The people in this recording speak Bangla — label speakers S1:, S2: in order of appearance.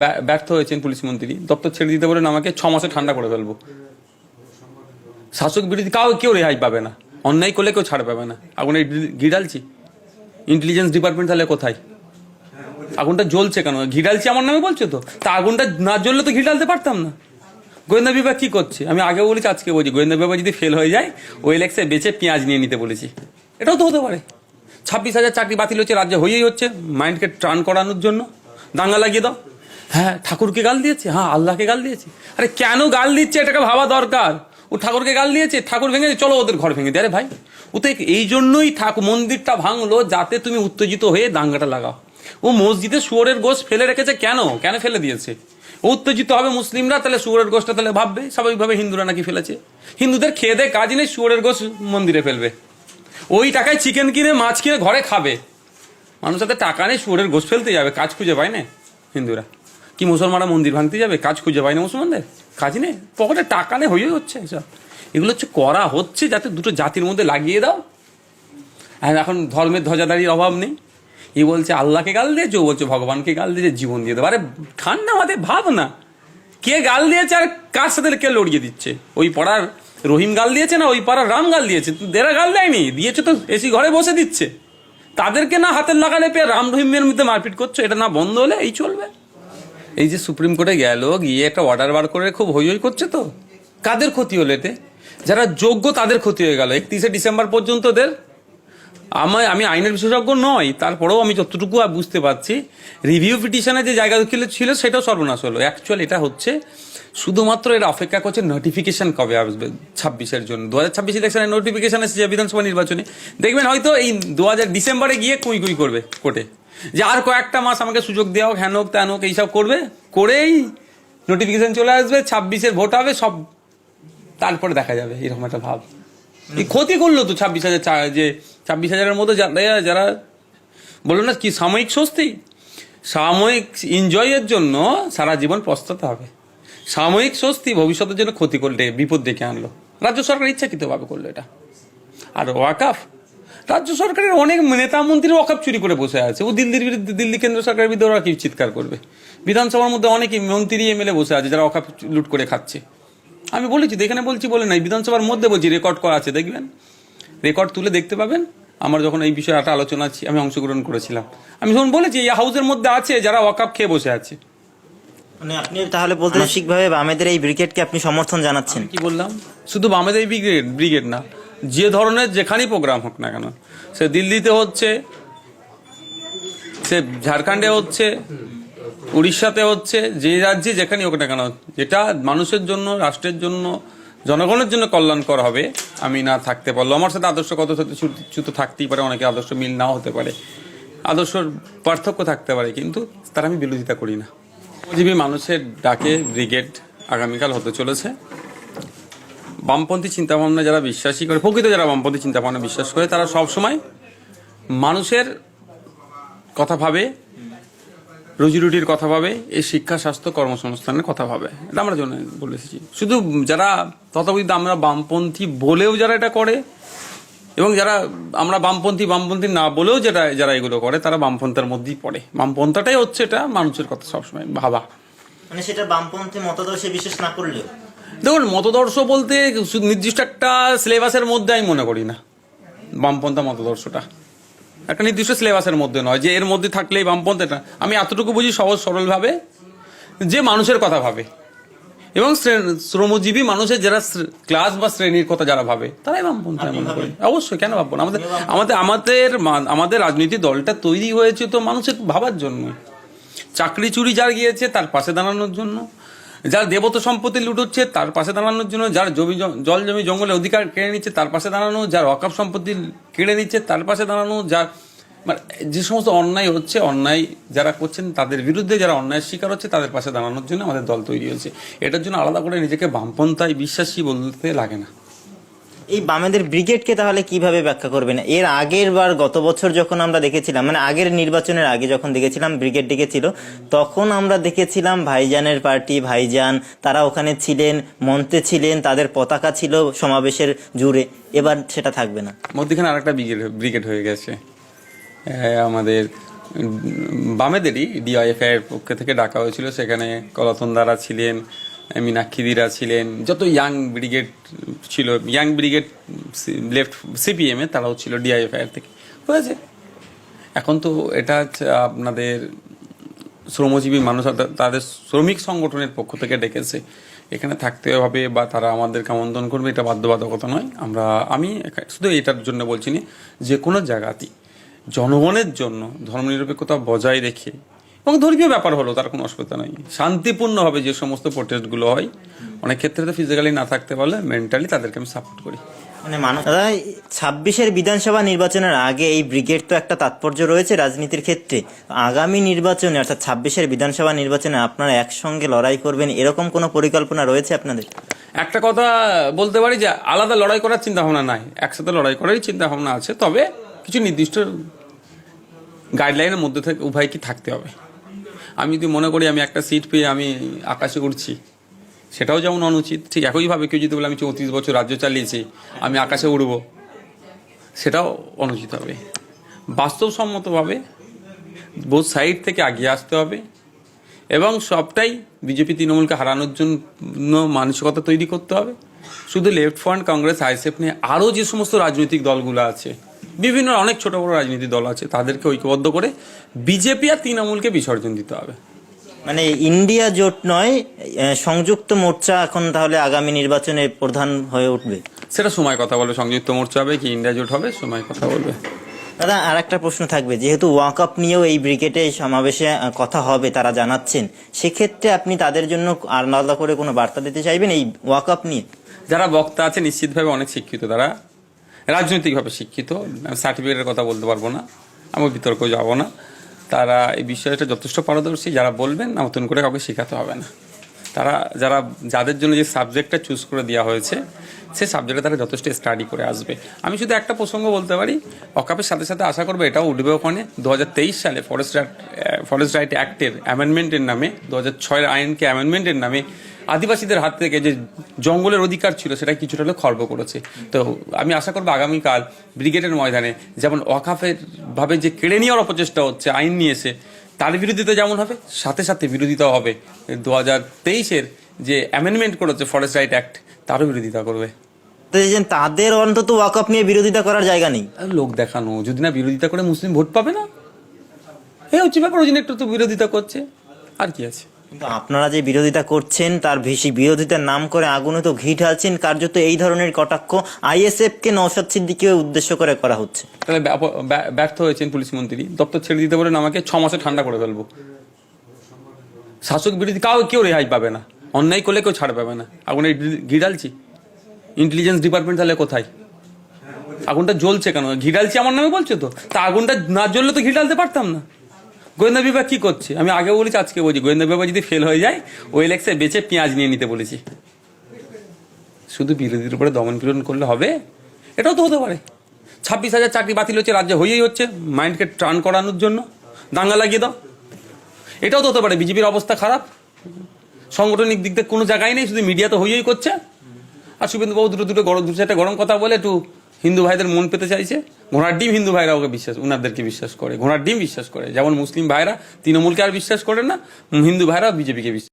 S1: ব্যা- ব্যর্থ হয়েছেন পুলিশ মন্ত্রী, দপ্তর ছেড়ে দিতে বলেন, আমাকে ছ মাসে ঠান্ডা করে ফেলব। শাসক বিরোধী কাউ কেউ রেহাই পাবে না। অন্যায় করলে কেউ ছাড় পাবে না। আগুনে ঘিডালছি ইন্টেলিজেন্স ডিপার্টমেন্ট তাহলে কোথায়? আগুনটা জ্বলছে কেন? ঘিডালছি আমার নামে বলছো তো? তা আগুনটা না জ্বললে তো ঘিডালতে পারতাম না। গোয়েন্দা বিভাগ কি করছে? আমি আগে বলেছি আজকে বলছি, গোয়েন্দা বিভাগ যদি ফেল হয়ে যায়, ওই এলেক্সে বেঁচে পেঁয়াজ নিয়ে নিতে বলেছি। এটাও তো হতে পারে। ছাব্বিশ হাজার চাকরি বাতিল হচ্ছে, রাজ্যে হয়েই হচ্ছে। মাইন্ডকে ট্রান করানোর জন্য। দাঙ্গা লাগিয়ে দাও। হ্যাঁ ঠাকুরকে গাল দিয়েছে? হ্যাঁ আল্লাহকে গাল দিয়েছে। আরে কেন গাল দিচ্ছে? এটাকে ভাবা দরকার। ও ঠাকুরকে গাল দিয়েছে, ঠাকুর ভেঙে চলো ওদের ঘর ভেঙে দিয়ে আরে ভাই, ও তো এই জন্যই ঠাকুর মন্দিরটা ভাঙলো যাতে তুমি উত্তেজিত হয়ে দাঙ্গাটা লাগাও। ও মসজিদে শুয়োরের গোশ ফেলে রেখেছে কেন? কেন ফেলে দিয়েছে? উত্তেজিত হবে মুসলিমরা, তাহলে শুয়োরের গোশটা তাহলে ভাববে? স্বাভাবিকভাবে হিন্দুরা নাকি ফেলেছে। হিন্দুদের খেয়ে দেয় কাজ নেই, শুয়োরের গোশ মন্দিরে ফেলবে। ওই টাকায় চিকেন কিনে, মাছ কিনে ঘরে খাবে। মানুষ হাতে টাকা নেই শুয়োরের গোশ ফেলতে যাবে, কাজ খুঁজে পায় না হিন্দুরা। কি মুসলমানরা মন্দির ভাঙতে যাবে? কাজ খুঁজে পায় না মুসলমানদের? কাজ নেই। পকেটে টাকা নেই হয়ে হচ্ছে এসব। এগুলো হচ্ছে করা হচ্ছে যাতে দুটো জাতির মধ্যে লাগিয়ে দাও। আর এখন ধর্মের ধ্বজাদারির অভাব নেই। এ বলছে, আল্লাহকে গাল দিয়েছে, ও বলছে, ভগবানকে গাল দিয়েছে, জীবন দিয়ে দেবো। আরে ঠান্ডা মাথায় ভাব না কে গাল দিয়েছে আর কার সাথে কে লড়িয়ে দিচ্ছে? ওই পাড়ার রহিম গাল দিয়েছে না, ওই পাড়ার রাম গাল দিয়েছে? এরা গাল দেয়নি? দিয়েছে তো এসি ঘরে বসে দিচ্ছে। তাদেরকে না হাতের লাগালে পেয়ে রাম রহিমের মধ্যে মারপিট করছ? এটা না বন্ধ হলে এই চলবে? এই যে সুপ্রিম কোর্টে গেল, গিয়ে একটা অর্ডার বার করে খুব হই হই করছে তো। কাদের ক্ষতি হলো এতে? যারা যোগ্য তাদের ক্ষতি হয়ে গেল। একত্রিশে ডিসেম্বর পর্যন্ত ওদের। আমার আমি আইনের বিশেষজ্ঞ নয় তারপরেও আমি যতটুকু বুঝতে পারছি রিভিউ পিটিশনে যে জায়গা ছিল সেটাও সর্বনাশ হলো। অ্যাকচুয়াল এটা হচ্ছে, শুধুমাত্র এরা অপেক্ষা করছে নোটিফিকেশন কবে আসবে? ছাব্বিশের জন্য। দু হাজার ছাব্বিশ ইলেকশনের নোটিফিকেশন এসেছে বিধানসভা নির্বাচনে। দেখবেন হয়তো এই দু হাজার ডিসেম্বরে গিয়ে কুই কুই করবে কোর্টে। যে আর কয়েকটা মাস আমাকে সুযোগ দেওয়া হোক, হ্যান হোক, ত্যান হোক, এইসব করবে, করেই নোটিফিকেশন চলে আসবে, ছাব্বিশের ভোট হবে, সব তারপরে দেখা যাবে, এরকম একটা ভাব। ক্ষতি করল তো ছাব্বিশ হাজার যে ছাব্বিশ হাজারের যারা যারা বলল না, কি সাময়িক স্বস্তি? সাময়িক এনজয়ের জন্য সারা জীবন পস্তাতে হবে। সাময়িক স্বস্তি ভবিষ্যতের জন্য ক্ষতি করলে, বিপদ ডেকে আনলো। রাজ্য সরকার ইচ্ছাকৃতভাবে করল এটা। আর ওয়াকাফ রাজ্য সরকারের অনেক নেতা মন্ত্রী ওয়াকাফ চুরি করে বসে আছে। ও দিল্লির বিরুদ্ধে দিল্লি কেন্দ্র সরকারের বিরুদ্ধে ওরা কি চিৎকার করবে? বিধানসভার মধ্যে অনেকেই মন্ত্রী এমএলএ বসে আছে যারা ওয়াকাফ লুট করে খাচ্ছে। আমি বলেছি এখানে বলছি বলে নাই। বিধানসভার মধ্যে বলছি রেকর্ড করা আছে দেখবেন? রেকর্ড তুলে দেখতে পাবেন। আমার যখন এই বিষয়ে একটা আলোচনা আছে আমি অংশগ্রহণ করেছিলাম। আমি যখন বলেছি এই হাউসের মধ্যে আছে যারা ওয়াকাপ খেয়ে বসে আছে।
S2: মানে আপনি তাহলে বলতে বামেদের এই ব্রিগেডকে আপনি সমর্থন জানাচ্ছেন।
S1: কি বললাম? শুধু বামেদের ব্রিগেড ব্রিগেড না। যে ধরনের যেখানেই প্রোগ্রাম হোক না কেন, সে দিল্লিতে হচ্ছে, সে ঝাড়খণ্ডে হচ্ছে, উড়িষ্যাতে হচ্ছে, যে রাজ্যে যেখানেই হোক না কেন, যেটা মানুষের জন্য, রাষ্ট্রের জন্য, জনগণের জন্য কল্যাণকর হবে, আমি না থাকতে পারল আমার সাথে আদর্শ কত সাথে চ্যুত থাকতেই পারে, অনেকে আদর্শ মিল নাও হতে পারে, আদর্শর পার্থক্য থাকতে পারে, কিন্তু তার আমি বিরোধিতা করি না। জীবী মানুষের ডাকে ব্রিগেড আগামীকাল হতে চলেছে। বামপন্থী চিন্তাভাবনা যারা বিশ্বাসী করে, প্রকৃত যারা বামপন্থী চিন্তাভাবনা বিশ্বাস করে, তারা সব সময় মানুষের কথা ভাবে, রুজি রুটির কথা ভাবে, এই শিক্ষা, স্বাস্থ্য, কর্মসংস্থানের কথা ভাবে। এটা আমরা জন্য বলে এসেছি। শুধু যারা তথাকথিত আমরা বামপন্থী বলেও যারা এটা করে, এবং যারা আমরা বামপন্থী বামপন্থী না বলেও যেটা যারা এগুলো করে, তারা বামপন্থার মধ্যেই পড়ে। বামপন্থাটাই হচ্ছে এটা মানুষের কথা সবসময় ভাবা।
S2: মানে সেটা বামপন্থী মতাদর্শে বিশ্বাস না করলেও।
S1: দেখুন মতদর্শ বলতে নির্দিষ্ট একটা সিলেবাসের মধ্যে আমি মনে করি না। বামপন্থা মতদর্শটা। একটা নির্দিষ্ট সিলেবাসের মধ্যে নয় যে এর মধ্যে থাকলেই বামপন্থাটা আমি এতটুকু বুঝি সহজ সরলভাবে যে মানুষের কথা ভাবে। এবং শ্রে- শ্রমজীবী মানুষের যারা ক্লাস বা শ্রেণির কথা যারা ভাবে তারাই বামপন্থা মনে করি। অবশ্যই কেন ভাববো না? আমাদের আমাদের আমাদের আমাদের রাজনীতি দলটা তৈরি হয়েছে তো মানুষের ভাবার জন্য চাকরি চুরি যার গিয়েছে তার পাশে দাঁড়ানোর জন্য। যার দেবত সম্পত্তি লুটোচ্ছে তার পাশে দাঁড়ানোর জন্য যার জমি জল জমি জঙ্গলের অধিকার কেড়ে নিচ্ছে, তার পাশে দাঁড়ানো, যার অকাপ সম্পত্তি কেড়ে নিচ্ছে, তার পাশে দাঁড়ানো, যার মানে যে সমস্ত অন্যায় হচ্ছে, অন্যায় যারা করছেন তাদের বিরুদ্ধে যারা অন্যায়ের শিকার হচ্ছে, তাদের পাশে দাঁড়ানোর জন্য আমাদের দল তৈরি হয়েছে। এটার জন্য আলাদা করে নিজেকে বামপন্থায় বিশ্বাসী বলতে লাগে না।
S2: এই বামেদের ব্রিগেডকে তাহলে কীভাবে ব্যাখ্যা করবেন? এর আগের বার গত বছর যখন আমরা দেখেছিলাম মানে আগের নির্বাচনের আগে যখন দেখেছিলাম ব্রিগেড ডেকেছিল, তখন আমরা দেখেছিলাম ভাইজানের পার্টি ভাইজান, তারা ওখানে ছিলেন, মন্ত্রে ছিলেন, তাদের পতাকা ছিল সমাবেশের জুড়ে। এবার সেটা থাকবে না।
S1: মধ্যখানে আরেকটা ব্রিগেড ব্রিগেড হয়ে গেছে। আমাদের বামেদেরই ডিআইএফআই এর পক্ষ থেকে ডাকা হয়েছিল। সেখানে কলাতন দ্বারা ছিলেন মীনাক্ষীদিরা ছিলেন, যত ইয়াং ব্রিগেড ছিল ইয়াং ব্রিগেড লেফট সিপিএম তারাও ছিল ডিআইএফআই এর থেকে। হয়েছে। এখন তো এটা আপনাদের শ্রমজীবী মানুষ তাদের শ্রমিক সংগঠনের পক্ষ থেকে ডেকেছে। এখানে থাকতে হবে বা তারা আমাদেরকে আমন্ত্রণ করবে, এটা বাধ্যবাধকতা নয়। আমরা, আমি শুধু এটার জন্য বলছি না যে কোনো জায়গাতেই জনগণের জন্য ধর্মনিরপেক্ষতা বজায় রেখে এবং ধর্মীয় ব্যাপার হলো তার কোনো অসুবিধা নেই। শান্তিপূর্ণভাবে যে সমস্ত প্রোটেস্টগুলো হয় অনেক ক্ষেত্রে তো ফিজিক্যালি না থাকতে পারলে মেন্টালি তাদেরকে আমি সাপোর্ট করি।
S2: মানে মানুষ দাদা ছাব্বিশের বিধানসভা নির্বাচনের আগে এই ব্রিগেড তো একটা তাৎপর্য রয়েছে রাজনীতির ক্ষেত্রে। আগামী নির্বাচনে অর্থাৎ ছাব্বিশের বিধানসভা নির্বাচনে আপনারা একসঙ্গে লড়াই করবেন এরকম কোনো পরিকল্পনা রয়েছে আপনাদের?
S1: একটা কথা বলতে পারি যে আলাদা লড়াই করার চিন্তা ভাবনা নাই। একসাথে লড়াই করারই চিন্তা ভাবনা আছে তবে কিছু নির্দিষ্ট গাইডলাইনের মধ্যে থেকে উভয়কে থাকতে হবে। আমি যদি মনে করি আমি একটা সিট পেয়ে আমি আকাশে উড়ছি, সেটাও যেমন অনুচিত। ঠিক একইভাবে কেউ যদি বলে আমি চৌত্রিশ বছর রাজ্য চালিয়েছি, আমি আকাশে উড়বো, সেটাও অনুচিত হবে। বাস্তবসম্মতভাবে বোধ সাইড থেকে আগিয়ে আসতে হবে এবং সবটাই বিজেপি তৃণমূলকে হারানোর জন্য মানসিকতা তৈরি করতে হবে। শুধু লেফট ফ্রন্ট কংগ্রেস আইসেফ নিয়ে আরও যে সমস্ত রাজনৈতিক দলগুলো আছে বিভিন্ন অনেক ছোট বড় রাজনীতি দল আছে তাদেরকে ঐক্যবদ্ধ করে বিজেপি আর তৃণমূলকে বিসর্জন দিতে হবে।
S2: মানে ইন্ডিয়া জোট নয় সংযুক্ত মোর্চা এখন তাহলে আগামী নির্বাচনে প্রধান হয়ে উঠবে।
S1: সেটা সময় কথা বলবে সংযুক্ত মোর্চা হবে কি ইন্ডিয়া জোট হবে সময় কথা বলবে।
S2: দাদা আর একটা প্রশ্ন থাকবে যেহেতু ওয়াক আপ নিয়েও এই ব্রিগেডে সমাবেশে কথা হবে তারা জানাচ্ছেন সেক্ষেত্রে আপনি তাদের জন্য আলাদা করে কোনো বার্তা দিতে চাইবেন এই ওয়াক আপ নিয়ে?
S1: যারা বক্তা আছে নিশ্চিতভাবে অনেক শিক্ষিত তারা। রাজনৈতিকভাবে শিক্ষিত সার্টিফিকেটের কথা বলতে পারব না, আমি বিতর্ক যাব না। তারা এই বিষয়টা যথেষ্ট পারদর্শী, যারা বলবেন না, নতুন করে কাউকে শেখাতে হবে না। তারা যারা, যাদের জন্য যে সাবজেক্টটা চুজ করে দেওয়া হয়েছে, সে সাবজেক্টে তারা যথেষ্ট স্টাডি করে আসবে। আমি শুধু একটা প্রসঙ্গ বলতে পারি, অকাপের সাথে সাথে আশা করব এটাও উঠবে ওখানে। দু হাজার তেইশ সালে ফরেস্ট রাইট ফরেস্ট রাইট অ্যাক্টের অ্যামেন্ডমেন্টের নামে দু হাজার ছয়ের আইনকে অ্যামেন্ডমেন্টের নামে আদিবাসীদের হাত থেকে যে জঙ্গলের অধিকার ছিল সেটা কিছুটা হলেও খর্ব করেছে। তো আমি আশা করব আগামীকাল ব্রিগেডের ময়দানে যেমন ওয়াকাফের ভাবে যে কেড়ে নেওয়ার অপচেষ্টা হচ্ছে আইন নিয়ে এসে তার বিরোধিতা যেমন হবে সাথে সাথে বিরোধিতাও হবে। দু হাজার তেইশের যে অ্যামেন্ডমেন্ট করেছে ফরেস্ট রাইট অ্যাক্ট তারও বিরোধিতা করবে।
S2: তাদের অন্তত ওয়াক আপ নিয়ে বিরোধিতা করার জায়গা নেই।
S1: লোক দেখানো যদি না বিরোধিতা করে মুসলিম ভোট পাবে না? এই হচ্ছে ব্যাপার ওই জন্য একটু তো বিরোধিতা করছে আর কি আছে?
S2: কিন্তু আপনারা যে বিরোধিতা করছেন, তার বেশি বিরোধিতার নাম করে আগুনে তো ঘি ঢালছেন, কার্যত এই ধরনের কটাক্ষ আইএসএফ কে নৌসাদ সিদ্দিকে উদ্দেশ্য করে করা হচ্ছে।
S1: তাহলে ব্যর্থ হয়েছেন পুলিশ মন্ত্রী। দপ্তর ছেড়ে দিতে বলেন, আমাকে ছ মাসে ঠান্ডা করে ফেলব। শাসক বিরোধী কাউ, কেউ রেহাই পাবে না। অন্যায় করলে কেউ ছাড় পাবে না। আগুনে ঘি ঢালছি? ইন্টেলিজেন্স ডিপার্টমেন্ট তাহলে কোথায়? আগুনটা জ্বলছে কেন? ঘি ঢালছি আমার নামে বলছো তো? তা আগুনটা না জ্বললে তো ঘি ঢালতে পারতাম না। গোয়েন্দা বিভাগ কি করছে? আমি আগে বলেছি আজকে বলছি। গোয়েন্দা বিভাগ যদি ফেল হয়ে যায়, ওই লেক্সে বেঁচে পেঁয়াজ নিয়ে নিতে বলেছি। শুধু বিরোধীর উপরে দমন পীড়ন করলে হবে? এটাও তো হতে পারে। ছাব্বিশ হাজার চাকরি বাতিল হচ্ছে, রাজ্যে হয়েই হচ্ছে। মাইন্ডকে টার্ন করানোর জন্য। দাঙ্গা লাগিয়ে দাও। এটাও তো হতে পারে। বিজেপির অবস্থা খারাপ। সাংগঠনিক দিক থেকে কোনো জায়গায় নেই, শুধু মিডিয়া তো হইই করছে। আর শুভেন্দুবাবু দুটো দুটো গরম, দুটো একটা গরম কথা বলে, একটু হিন্দু ভাইদের মন পেতে চাইছে, ঘোড়ার ডিম হিন্দু ভাইরা ওকে বিশ্বাস, উনাদেরকে বিশ্বাস করে, ঘোড়ার ডিম বিশ্বাস করে। যেমন মুসলিম ভাইরা তৃণমূলকে আর বিশ্বাস করে না, হিন্দু ভাইরা বিজেপিকে বিশ্বাস